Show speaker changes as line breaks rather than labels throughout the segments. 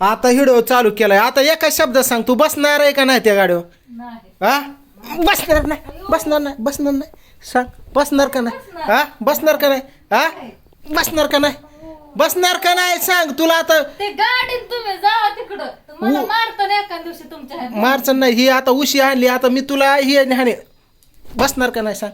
आता हिडो चालू केलाय. आता एका शब्द सांग. तू बसणार आहे का नाही त्या गाडीवर?
नाही
हा? बसणार नाही. बसणार नाही. बसणार नाही. सांग. बसणार का नाही? हा? बसणार का नाही? हा? बसणार का नाही? बसणार का नाही? सांग. तुला आता
ते गाडीत तुम्ही जावा तिकडं. तर मला मारतो ना एका दिवशी तुमच्या ह्याने.
मारचण नाही. ही आता उशी आणली. आता मी तुला ही हाणे बसणार का नाही? सांग.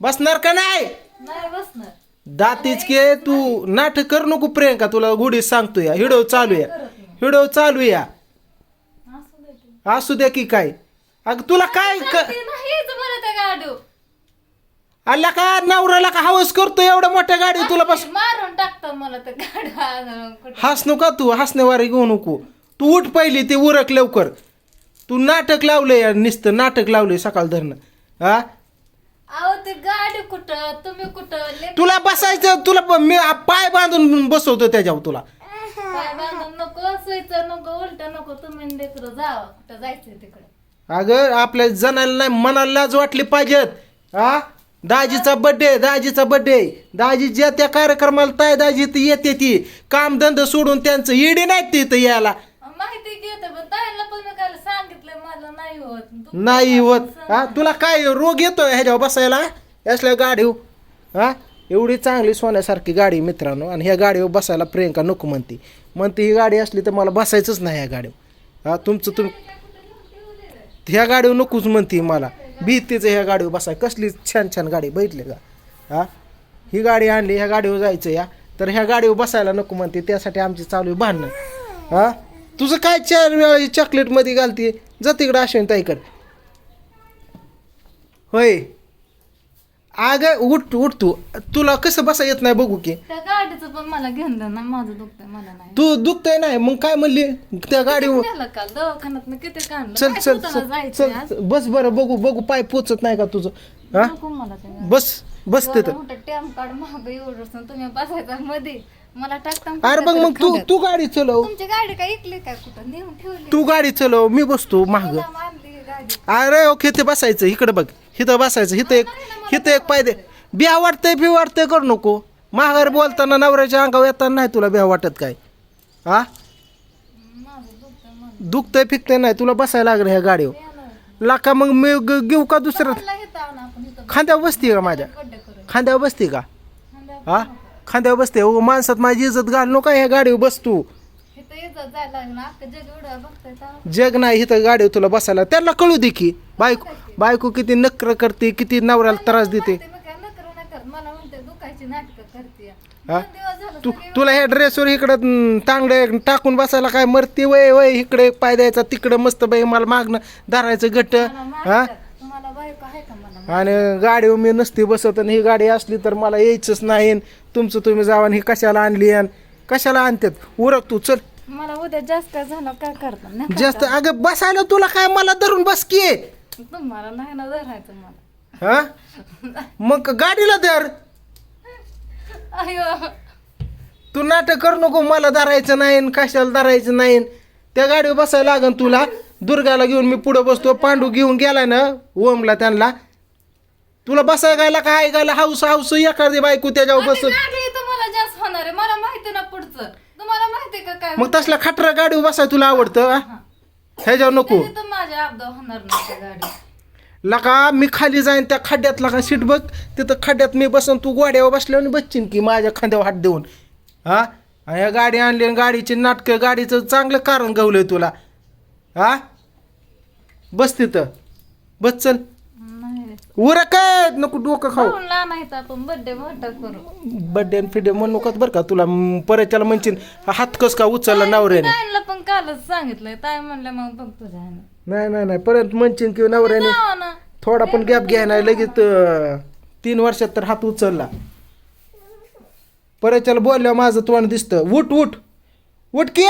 बसणार का नाही?
नाही बसणार.
दातीच के तू नाटक कर नको प्रियंका. तुला गुढी सांगतो या हिडो चालू या हिडो चालू या.
असू दे की.
की काय. अग तुला काय क- आल्या का? नवऱ्याला का हवस करतो एवढ्या मोठ्या गाडी तुला बस
मारून टाकतात मला त्या गाडी
हस नका तू हसण्यावारी घेऊ नको. तू उठ पहिली ते उरक लवकर. तू नाटक लावलंय यार नुसतं नाटक लावलंय सकाळ धरणं. हा?
अहो ते गाडी कुठं? तुम्ही कुठं? ले-
तुला बसायचं तुला ब- मी पाय बांधून बसवतो त्याच्यावर तुला.
पाय बांधून नको असायचं नको उलट नको तुम्ही लेकरं जावा कुठं तिकडे.
अगं आपल्या जणाला नाही मनाला लाज वाटली पाहिजेत. हा दाजीचा बड्डे दाजीचा बड्डे दाजी ज्या त्या कार्यक्रमाला ताय दाजी ती येते ती. काम धंदा सोडून त्यांचं इडी नाही ती इथं यायला?
माहिती घेत पण ताईला पण मी काय सांगितलं मला नाही होत. तू-
नाही होत. हा तुला काय रोग येतोय ह्याच्यावर बसायला? असल्या गाडीवर हा. एवढी चांगली सोन्यासारखी गाडी मित्रांनो आणि ह्या गाडीवर बसायला प्रियंका नको म्हणते. म्हणते ही गाडी असली तर मला बसायचंच नाही ह्या गाडीवर. हा तुमचं तुम ह्या गाडीवर नकोच म्हणते मला. भीतीचं ह्या गाडीवर बसाय. कसली छान छान गाडी बघितली का? हा? ही गाडी आणली ह्या गाडीवर जायचं या. तर ह्या गाडीवर बसायला नको म्हणते. त्यासाठी आमची चालू आहे भांडणं. हा? तुझं काय चार वेळा चॉकलेटमध्ये घालते? जा तिकडं अश्विन ताईकडे. होय. अग उठ उठ तू. तुला कसं बसा येत नाही बघू की.
त्या गाडीचं पण मला घेऊन द्या ना माझं दुखतंय मला नाही.
तू दुखतंय नाही मग काय म्हणली? त्या गाडीवर
नेलं काल दवाखान्यात किती काढलं?
चल
काय
चल चल
आज?
बस बरं बघू बघू पाय पोचत नाही का तुझं? हा?
नको मला ते गाडी.
बस बस तिथं.
एवढं मोठं टॅम कार्ड महाग एवढं तुम्ही बसायचा मध्ये मला टाकता
अरे बघ मग तू तू गाडी चलव.
तुमची गाडी काय ऐकली काय कुठं? नेऊन ठेवली.
तू गाडी चलव मी बसतो
मारली गाडी.
अरे ओके ते बसायचं. इकडं बघ. हिथं बसायचं हिथं एक हिथं एक पायदे बिहा वाटतंय बी वाटतंय करू नको. महागार बोलताना नवऱ्याच्या अंगावर येताना नाही तुला बिहा वाटत काय? हा
दुखतंय मला
फिकतंय नाही तुला बसायला लागलं ह्या गाडीवर. लाका मग मी ग- घेऊ का दुसरं? खांद्यावर बसते का माझ्या? खांद्यावर बसते का? हा खांद्यावर बसते माणसात माझी इज्जत घाल नका ह्या गाडीवर बस तू.
इथं येतं जायला जग एवढं बघताय तर
जग नाही इथं गाडीवर तुला बसायला त्याला कळू दे की बायको बायको किती नकर करते किती नवऱ्याला त्रास देते
मला म्हणते दुखायची नाटकं करते
हा?
दोन दिवस झालं
तू तुला ह्या ड्रेसवर इकडं तांगडे टाकून बसायला काय मरते वय वय इकडे एक पाय द्यायचा तिकडं मस्त बाई मला मागणं धरायचं
मला
हा
मारतात. तुम्हाला बायको आहे का मला
आणि गाडीवर मी नसते बसत आणि ही गाडी असली तर मला यायचंच नाही तुमचं तुम्ही जावा आणि ही कशाला आणली आणि कशाला आणतात उरक तू चल
मला उद्या जास्त झालं काय करता नाही
जास्त अगं बसायला तुला काय? मला धरून बस की.
तुम्हाला नाही ना धरायचं मला.
हा? मग गाडीला धर.
अयो.
तू नाटक करू नको. मला धरायचं नाही आणि कशाला धरायचं नाही. त्या गाडीवर बसायला लागन तुला. दुर्गाला घेऊन मी पुढं बसतो. पांडू घेऊन गेलाय ना ओमला त्यांना. तुला बसाय गायला काय गायला हाऊस हाऊस एखादी बायको त्याच्यावर बस
तुम्हाला जास्त होणार आहे मला माहिती ना पुढचं तुम्हाला माहिती का काय
मग तसल्या खटरा गाडीवर बसाय तुला आवडतं हा? ह्याच्यावर नको.
त्याची तर माझ्या अपदा होणार नाही त्या गाडी
लका मी खाली जाईन त्या खड्ड्यात लका सीट बघ. तिथं खड्ड्यात मी बसन तू गोड्यावर बसल्यावर आणि बच्चीन की माझ्या खांद्यावर हात देऊन. हा? आणि या गाडी आणली आणि गाडीची नाटकं गाडीचं चांगलं कारण गवलंय तुला. हा? बस तिथं. बस चल.
नाही
उरक काय? नको डोकं खाऊ.
खाऊन लहान आहेत आपण बर्थडे मोठा करू.
बड्डे फिडे म्हणू बरं का तुला. म, परत त्याला म्हणशील हात कस का उचलला नवऱ्याने?
पण कालच सांगितलंय. ताई म्हणलं मग बघ तुझ्या ह्यानं.
नाही नाही नाही परत म्हणशील की नवऱ्याने.
ना.
थोडा पण गॅप घ्याय नाही लगेच अं, तीन वर्षात तर हात उचलला. परत त्याला बोलल्यावर माझं तोंड दिसतं. उठ उठ. उठ की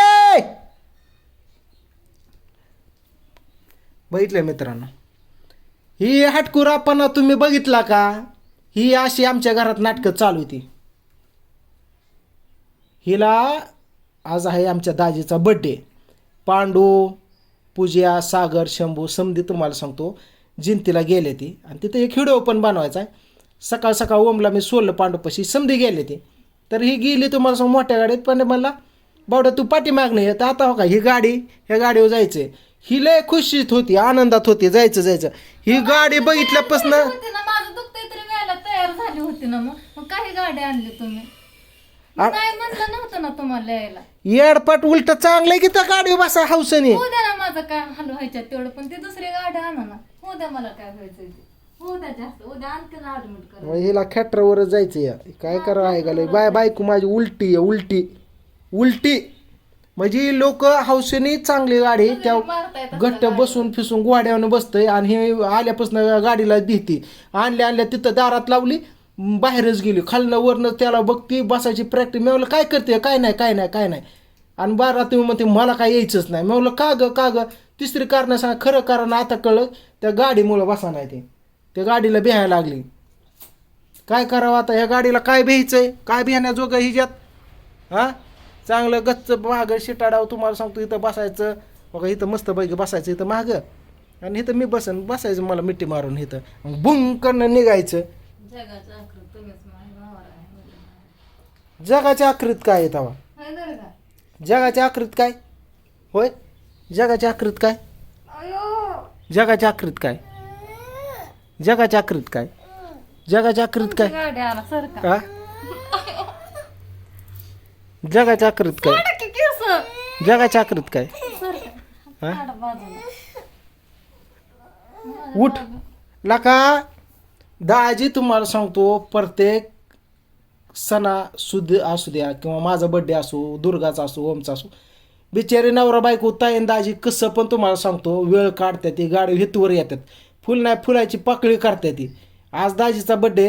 बघितलं मित्रांनो. ही हटकुरापणा तुम्ही बघितला का? ही अशी आमच्या घरात नाटकं चालू होती. हिला आज आहे आमच्या दाजीचा बड्डे पांडू पूजा सागर शंभू समधी तुम्हाला सांगतो जिंतीला गेले ती. आणि तिथे एक व्हिडिओ पण बनवायचा आहे. सकाळ सकाळ ओमला मी सोडलं पांडूपाशी समधी गेले ती. तर ही गेली तुम्हाला सांग मोठ्या गाडीत. पण मला बावड्या तू पाठीमागणं येत आता हो का ही गाडी ह्या गाडीवर जायचं आहे ही लय खुशीत होती आनंदात होती जायचं जायचं. ही गाडी बघितल्यापासून
होती ना माझं दुखतंय तरी वेळेला तयार झाली होती ना मग. मग काही गाडी आणली तुम्ही? मी
आ-
नाही म्हणलं नव्हतं ना तुम्हाला यायला.
येडपाट उलट चांगलंय की त्या गाडीवर बसा हौसनी?
होऊ द्या ना माझं काय हलू तेवढं पण ते दुसरी गाडी आणा ना. होऊ द्या मला काय व्हायचं ते. होऊ द्या जास्त उद्या आणखी ऍडमिट करा.
हिला खेटरावरच जायचं या काय करा लय बाय बायको माझी उलटी आहे उलटी. उलटी. म्हणजे लोक हौसेने चांगली गाडी त्या घट्ट बसून फिसून गोड्यावनं बसतंय आणि हे आल्यापासून गाडीला भीती. आणल्या आणल्या तिथं दारात लावली बाहेरच गेली. खालनं वरनं त्याला बघती बसायची प्रॅक्टिस मी काय करते? काय नाही काय नाही काय नाही. आणि बारा तुम्ही म्हणते मला काय यायचंच नाही. मी म्हणलं का ग का ग? तिसरी कारण सांग खरं कारण आता कळलं त्या गाडीमुळं बसा नाही ते. त्या गाडीला बिहायला लागली. काय करावं आता? ह्या गाडीला काय भ्यायचंय? काय बिहाण्याजोगं हिच्यात हा? चांगलं गच्च मागं शिटाडाव तुम्हाला सांगतो इथं बसायचं. बघा इथं मस्त पैकी बसायचं इथं मागं. आणि इथं मी बसन बसायचं मला मिठी मारून इथं. मग बुंग करणं निघायचं.
जगाचं
आखरीत काय आहे तवा जगाच्या आखरीत काय? होय? जगाच्या आखरीत काय?
अयो!
जगाच्या आखरीत काय? जगाच्या आखरीत काय? जगाच्या आखरीत काय? हा जगाच्या आखरीत काय? जगाच्या आखरीत काय? हा? उठ. लका दाजी तुम्हाला सांगतो प्रत्येक सणा सुद असू द्या किंवा माझा बड्डे असो दुर्गाचा असो ओमचा असो बिचारी नवरा बायको ताईन दाजी कसं पण तुम्हाला सांगतो वेळ काढतात ती गाडी हितवर येतात. फुल नाही फुलाची पाकळी काढतात ती. आज दाजीचा बड्डे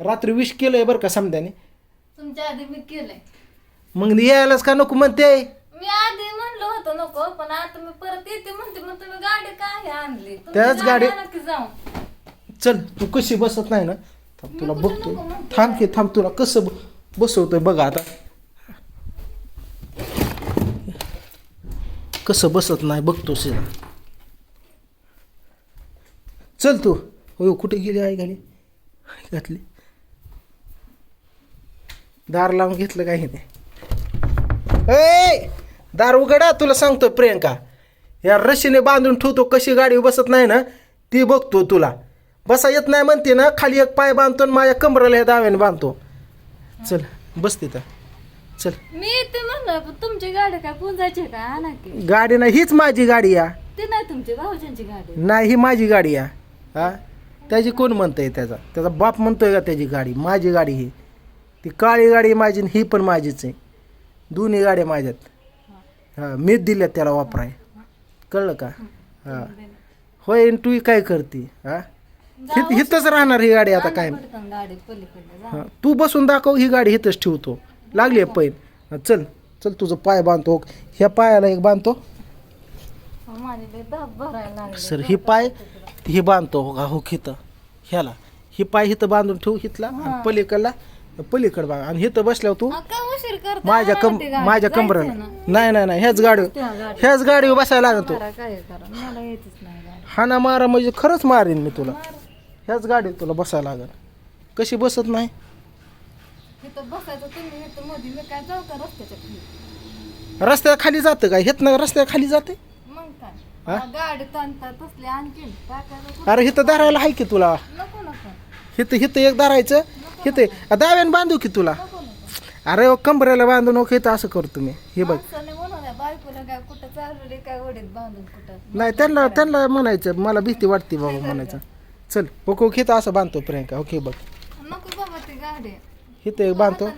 रात्री विश केलंय बरं का समद्याने
तुमच्या आधी मी केलंय.
मग यायलाच का नको म्हणते?
मी आधी म्हणलं होतं नको पण आता मी परत येते म्हणते मग तुम्ही गाडी काय आणली?
त्याच गाडी-
जाऊन.
चल तू कशी बसत नाही ना? थांब तुला बघतो थांब की थांब तुला कसं ब- बसवतोय बघा आता. कसं बसत नाही बघतो सिधा चल तू. हो कुठे गेली आई घाली घातली. दार लावून घेतलं काही नाही. ए दार उघडा तुला सांगतो प्रियंका. या रशीने बांधून ठेवतो कशी गाडी बसत नाही ना ती बघतो तुला. बसा येत नाही म्हणते ना खाली एक पाय बांधतो आणि माझ्या कमराला दाव्याने बांधतो. चल बस तिथं. चल.
मी येते म्हणलं पण तुमची गाडी काय पुंजायची का?
गाडी नाही हीच माझी गाडी या.
ती नाही तुमची भाऊजांची गाडी.
नाही ही माझी गाडी या. हा? त्याची कोण म्हणतंय त्याचा? त्याचा बाप म्हणतोय का त्याची गाडी? माझी गाडी ही. ती काळी गाडी माझी आणि ही पण माझीच आहे. दोन्ही गाड्या माझ्यात. हां मीच दिल्यात त्याला वापराय. कळलं का? हां. होय आणि तू काय करते? हा? हित हिथंच राहणार ही गाडी आता काय
आणा पटकन गाडी पलीकडे जा
हां तू बसून दाखव ही गाडी इथंच ठेवतो. लागली आहे पैन. हां, चल चल तुझं पाय बांधतो. ह्या पायाला एक बांधतो.
माझे लय दाब भरायला लागले.
सर ही पाय ही बांधतो. हो का हो हिथं ह्याला. ही पाय हिथं बांधून ठेवू हिथला. आणि पलीकडला पलीकड बांध आणि हिथं बसल्यावर तू
आ, का उशीर करता
माझ्या कम
ती.
माझ्या कमराला. नाही नाही नाही ह्याच गाडी. ह्याच गाडीवर बसायला लागतो
करा, काय करा. मला यायचंच नाही गाडी.
हाना मारा म्हणजे खरंच मारेन मी तुला. ह्याच गाडीत तुला बसायला लागल. कशी बसत नाही?
इथं बसायचं तुम्ही इथं मध्ये मी काय जाऊ का रस्त्याच्या खाली?
रस्त्या खाली जातं काय हेत ना रस्त्या खाली जाते?
मग काय?
हा?
आ, गाडी ताणतात तसले आणखीन. काय काय
अरे हिथं धरायला आहे की तुला?
नको नको.
हिथं हिथं एक धरायचं हिथं दाव्याने बांधू की तुला?
नको नको
अरे कमरेला बांधू नको हिथं असं करतो मी. हे बघ. नाही त्यांना त्यांना म्हणायचं मला भीती वाटते बाबा म्हणायचं. चल ओके ओके हिथं असं बांधतो प्रियंका. ओके बघ.
गाडी
हिथं एक बांधतो.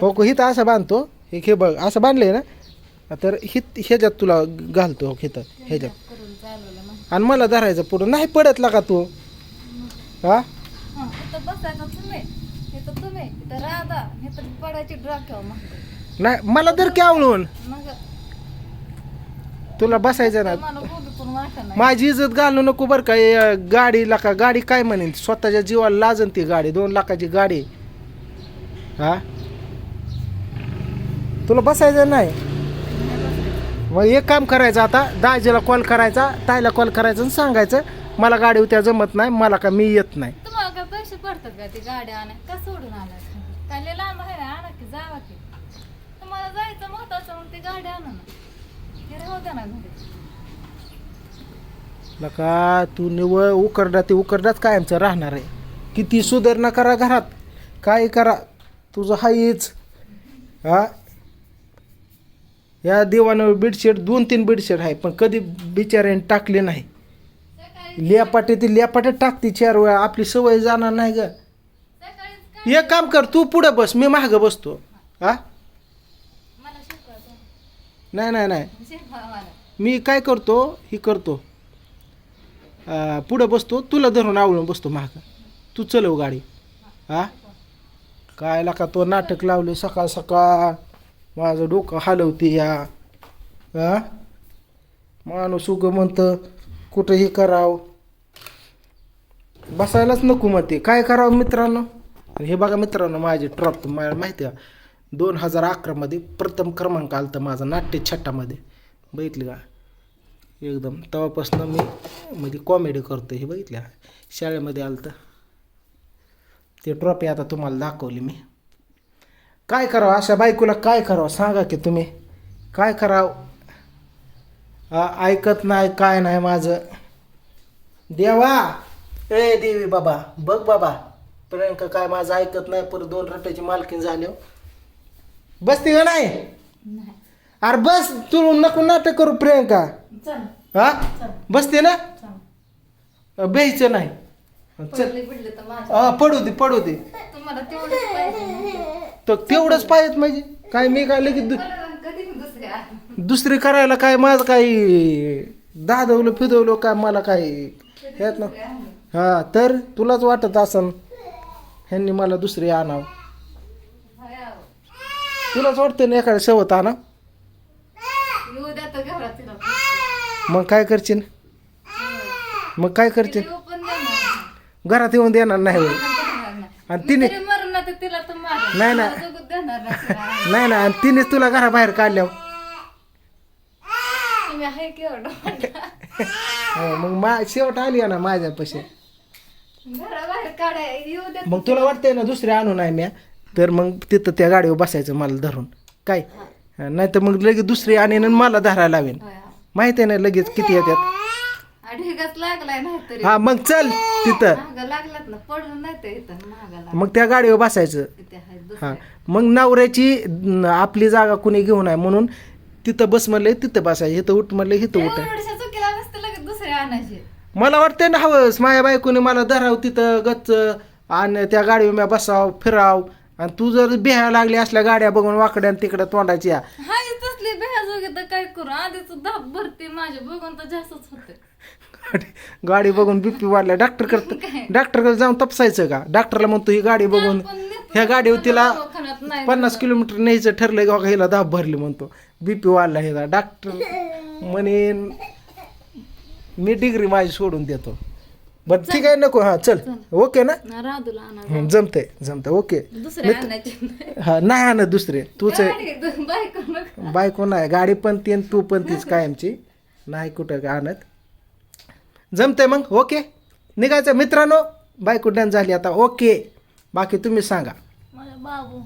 हो हिथं असं बांधतो. हे बघ असं बांधलंय ना तर हित ह्याच्यात तुला घालतो हो हिथं ह्याच्यात. आणि मला धरायचं पुढं. नाही पडतला का तू. हा?
इथं बसायचं तुम्ही. इथं तुम्ही. राधा. इथं पडायची ड्राक्यावर मग.
नाही मला धर की आवळून
मग
तुला बसायचं ना?
मला बोलू पण वाटत नाही.
माझी इज्जत घालू नको बरं का. हे गाडी लाका गाडी काय म्हणेन? स्वतःच्या जीवाला लाजन ती गाडी दोन लाखाची गाडी. हा? तुला बसायचं नाही? मग एक काम करायचं आता. दाजीला कॉल करायचा ताईला कॉल करायचं आणि सांगायचं मला गाडी उद्या जमत नाही मला का मी येत नाही.
काय पैसे पडतात का ते गाड्या आणा का सोडून आला काय लय लांब आहे आणा की जावा की. तुम्हाला जायचं महत्वाचं म्हणून ते गाड्या आणा ना. हे राहू द्या ना घरी.
लका तू निवळ उकरडा ते उकरडाच कायमचं राहणार आहे. किती सुधारणा करा घरात. काय करा. तुझं हाईच हा? या देवानं बेडशीट दोन तीन बेडशीट आहे पण कधी बिचाऱ्याने टाकले नाही.
लेपाटे
लियापाटे ती टाकते चार वेळा. आपली सवय जाणार नाही ग. एक काम कर तू पुढं बस मी माग बसतो. हा? नाही नाही नाही. मी काय करतो ही करतो. पुढं बसतो तुला धरून आवळून बसतो महाग तू चलव गाडी हा? काय लाका तो नाटक लावले सकाळ सकाळ. माझं डोकं हलवते या. हा? माणूस उगं म्हणतं कुठं हे करावं? बसायलाच नको मग ते काय करावं मित्रांनो? हे बघा मित्रांनो माझे ट्रॉप तुम्हाला माहिती आहे दोन हजार अकरामध्ये प्रथम क्रमांक आला तर माझा नाट्य छट्टामध्ये बघितली का? एकदम तेव्हापासून मी म्हणजे कॉमेडी करतो हे बघितलं शाळेमध्ये आलं तर ते ट्रॉफी आता तुम्हाला दाखवली मी. काय करावं? अशा बायकोला काय करावं? सांगा की तुम्ही. काय करावं? ऐकत नाही काय नाही माझं. देवा! ए देवी बाबा बघ बाबा. प्रियंका काय माझं ऐकत नाही परत दोन रट्ट्याची मालकीन झाल्यावर बसते का नाही?
नाही.
अरे बस तू नको नाटक करू प्रियंका.
चल.
हा? बसते ना?
चल.
बेयचं नाही. चल.
पडले पडले तर माझ्या
हा, पडू दे पडू दे.
तुम्हाला तेवढंच पाहिजे
तर तेवढंच पाहिजेत म्हणजे. काय मी काय लगेच दु-
बरं, कधी दुसऱ्या.
दुसरी करायला काय माझं काही दादवलं फिदवलं काय मला काय ह्यात ना हा तर तुलाच वाटत असन ह्यांनी मला दुसरी आणावं? तुलाच वाटतं ना एखाद्या शेवत आणा? मग काय करशील? मग काय करशील? घरात येऊन देणार नाही. आणि तिने नाही,
देणार नाही
ना आणि तिनेच तुला घराबाहेर काढल्यावर. हो, मग मा शेवट आली आहे ना माझ्यापाशी.
घराबाहेर काढाय येऊ द्या
मग तुला वाटतंय ना दुसरी आणू नाही म्या? तर मग तिथं त्या गाडीवर बसायचं मला धरून. काय? नाही तर मग लगेच दुसरी आणीन आणि मला धरायला लावेन. माहिती आहे ना लगेच किती येतात?
आ, ढेगाच लागलाय नाही तरी
हा मग चल तिथं.
महाग लागलात ना पडून नाही ते इथं महागाला
मग त्या गाडीवर बसायचं.
तिथे आहे
हा.
दुसऱ्या
मग नवऱ्याची न, आपली जागा कुणी घेऊ नये म्हणून तिथं बस म्हणले तिथं बसायचं इथं उठ म्हणले इथं उठ.
एवढ्याशा चुकीला नसतं लगेच दुसरे आणायचे.
मला वाटतंय ना हवंस. माझ्या बायकोने मला धराव तिथं गच्च आणि त्या गाडीवर मी बसाव फिराव. आणि तू जर बिहायला लागली असल्या गाड्या बघून वाकड्या तिकडं तोंडाची या.
हाय तसली बेहाजोगे तर काय करू? आधीच भरते माझे बघून तर जास्तच होते.
गाडी गाडी बघून बीपी वाढल्या. डॉक्टर करत डॉक्टरकडे जाऊन तपासायचं का? डॉक्टरला म्हणतो ही गाडी बघून ह्या गाडीवर तिला
दवाखान्यात नाही
पन्नास किलोमीटर न्यायचं ठरलं का? हिला दाब भरली म्हणतो. बीपी वाढला हिला. डॉक्टर म्हणे मी डिग्री माझी सोडून देतो. बरं ठीक आहे नको हां चल. ओके ना?
ना राधूला आणा
जमतंय जमतंय ओके.
आणायचे
हा नाही आणत दुसरे. तूच आहे.
गाडी दु- बायको नको.
बायको नाही गाडी पण ती आणि तू पण तीच कायमची. नाही कुठं आणत. जमतंय मग ओके. निघायचं. मित्रांनो बायको डन झाली आता. ओके. बाकी तुम्ही सांगा.
माझा बाबू.